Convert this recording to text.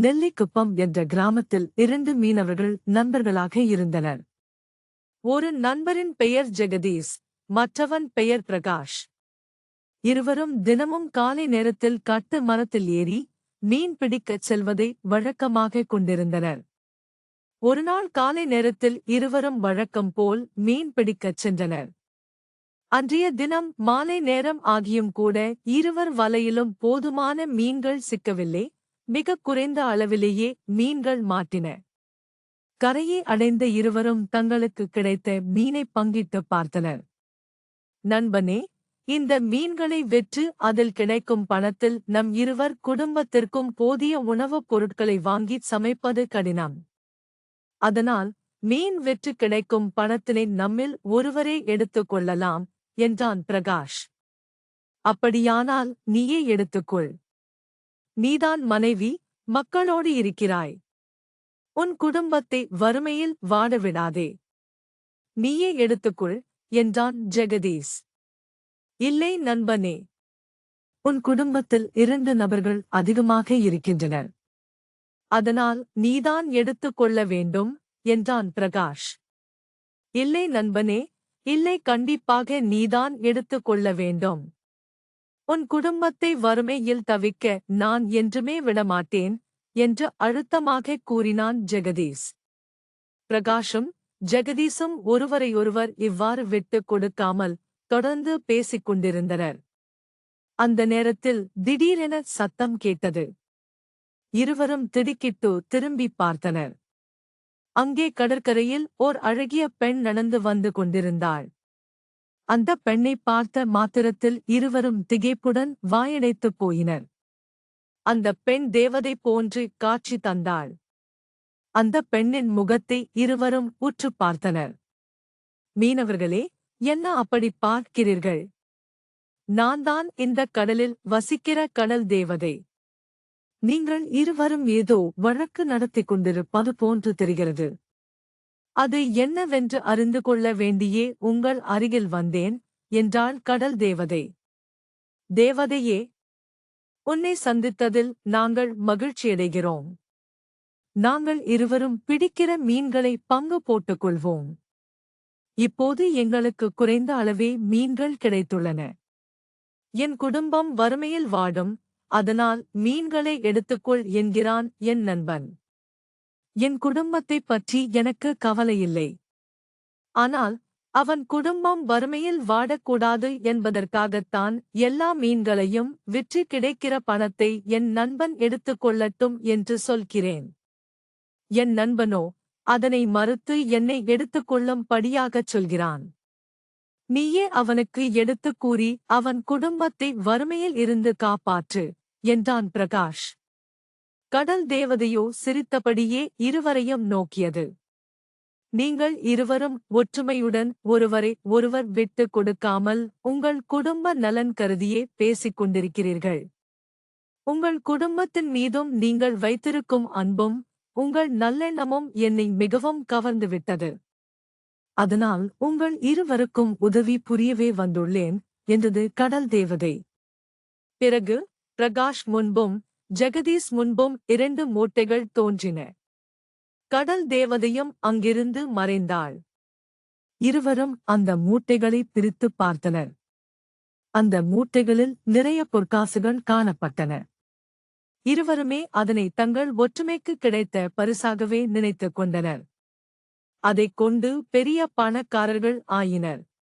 நெல்லிக்குப்பம் என்ற கிராமத்தில் இரண்டு மீனவர்கள் நண்பர்களாக இருந்தனர். ஒரு நண்பரின் பெயர் ஜெகதீஷ் மற்றவன் பெயர் பிரகாஷ். இருவரும் தினமும் காலை நேரத்தில் கட்டு மரத்தில் ஏறி மீன் பிடிக்கச் செல்வதை வழக்கமாகக் கொண்டிருந்தனர். ஒருநாள் காலை நேரத்தில் இருவரும் வழக்கம் போல் மீன் பிடிக்கச் சென்றனர். அன்றைய தினம் மாலை நேரம் ஆகியும் கூட இருவர் வலையிலும் போதுமான மீன்கள் சிக்கவில்லை மிகக் குறைந்த அளவிலேயே மீன்கள் மாட்டின. கரையை அடைந்த இருவரும் தங்களுக்கு கிடைத்த மீனை பங்கிட்டு பார்த்தனர். நண்பனே இந்த மீன்களை வெற்று அதில் கிடைக்கும் பணத்தில் நம் இருவர் குடும்பத்திற்கும் போதிய உணவுப் பொருட்களை வாங்கி சமைப்பது கடினம். அதனால் மீன் வெற்று கிடைக்கும் பணத்தினை நம்மில் ஒருவரே எடுத்துக் கொள்ளலாம் என்றான் பிரகாஷ். அப்படியானால் நீயே எடுத்துக்கொள். நீதான் மனைவி மக்களோடு இருக்கிறாய். உன் குடும்பத்தை வறுமையில் வாட விடாதே நீயே எடுத்துக்கொள் என்றான் ஜெகதீஷ். இல்லை நண்பனே. உன் குடும்பத்தில் இரண்டு நபர்கள் அதிகமாக இருக்கின்றனர். அதனால் நீதான் எடுத்துக் கொள்ள வேண்டும் என்றான் பிரகாஷ். இல்லை நண்பனே இல்லை கண்டிப்பாக நீதான் எடுத்துக் கொள்ள வேண்டும். உன் குடும்பத்தை வறுமையில் தவிக்க நான் என்றுமே விடமாட்டேன் என்று அழுத்தமாகக் கூறினான் ஜெகதீஷ். பிரகாஷும் ஜெகதீஷும் ஒருவரையொருவர் இவ்வாறு விட்டுக் கொடுக்காமல் தொடர்ந்து பேசிக் கொண்டிருந்தனர். அந்த நேரத்தில் திடீரென சத்தம் கேட்டது. இருவரும் திடுக்கிட்டு திரும்பிப் பார்த்தனர். அங்கே கடற்கரையில் ஓர் அழகிய பெண் நடந்து வந்து கொண்டிருந்தாள். அந்த பெண்ணை பார்த்த மாத்திரத்தில் இருவரும் திகைப்புடன் வாயடைத்துப் போயினர். அந்த பெண் தேவதை போன்று காட்சி தந்தாள். அந்த பெண்ணின் முகத்தை இருவரும் உற்றுப் பார்த்தனர். மீனவர்களே என்ன அப்படி பார்க்கிறீர்கள்? நான் தான் இந்த கடலில் வசிக்கிற கடல் தேவதை. நீங்கள் இருவரும் ஏதோ வழக்கு நடத்திக் கொண்டிருப்பது போன்று தெரிகிறது. அது என்னவென்று அறிந்து கொள்ள வேண்டியே உங்கள் அருகில் வந்தேன் என்றாள் கடல் தேவதை. தேவதையே உன்னை சந்தித்ததில் நாங்கள் மகிழ்ச்சியடைகிறோம் நாங்கள் இருவரும் பிடிக்கிற மீன்களை பங்கு போட்டுக் கொள்வோம் இப்போது எங்களுக்கு குறைந்த அளவே மீன்கள் கிடைத்துள்ளன. என் குடும்பம் வறுமையில் வாடும் அதனால் மீன்களை எடுத்துக்கொள் என்கிறான் என் நண்பன். என் குடும்பத்தைப் பற்றி எனக்கு கவலையில்லை. ஆனால் அவன் குடும்பம் வறுமையில் வாடக்கூடாது என்பதற்காகத்தான் எல்லா மீன்களையும் விற்று கிடைக்கிற பணத்தை என் நண்பன் எடுத்துக் கொள்ளட்டும் என்று சொல்கிறேன். என் நண்பனோ அதனை மறுத்து என்னை எடுத்துக் கொள்ளும்படியாகச் சொல்கிறான். நீயே அவனுக்கு எடுத்துக் கூறி அவன் குடும்பத்தை வறுமையில் இருந்து காப்பாற்று என்றான் பிரகாஷ். கடல் தேவதையோ சிரித்தபடியே இருவரையும் நோக்கியது. நீங்கள் இருவரும் ஒற்றுமையுடன் ஒருவரை ஒருவர் விட்டுக் கொடுக்காமல் உங்கள் குடும்ப நலன் கருதியே பேசிக் கொண்டிருக்கிறீர்கள். உங்கள் குடும்பத்தின் மீதும் நீங்கள் வைத்திருக்கும் அன்பும் உங்கள் நல்லெண்ணமும் என்னை மிகவும் கவர்ந்துவிட்டது அதனால் உங்கள் இருவருக்கும் உதவி புரியவே வந்துள்ளேன் என்றது கடல் தேவதை. பிறகு பிரகாஷ் முன்பும் ஜெகதீஷ் முன்பும் இரண்டு மூட்டைகள் தோன்றின. கடல் தேவதையும் அங்கிருந்து மறைந்தாள். இருவரும் அந்த மூட்டைகளை பிரித்துப் பார்த்தனர். அந்த மூட்டைகளில் நிறைய பொற்காசுகள் காணப்பட்டன. இருவருமே அதனை தங்கள் ஒற்றுமைக்கு கிடைத்த பரிசாகவே நினைத்துக் கொண்டனர். அதைக் கொண்டு பெரிய பணக்காரர்கள் ஆயினர்.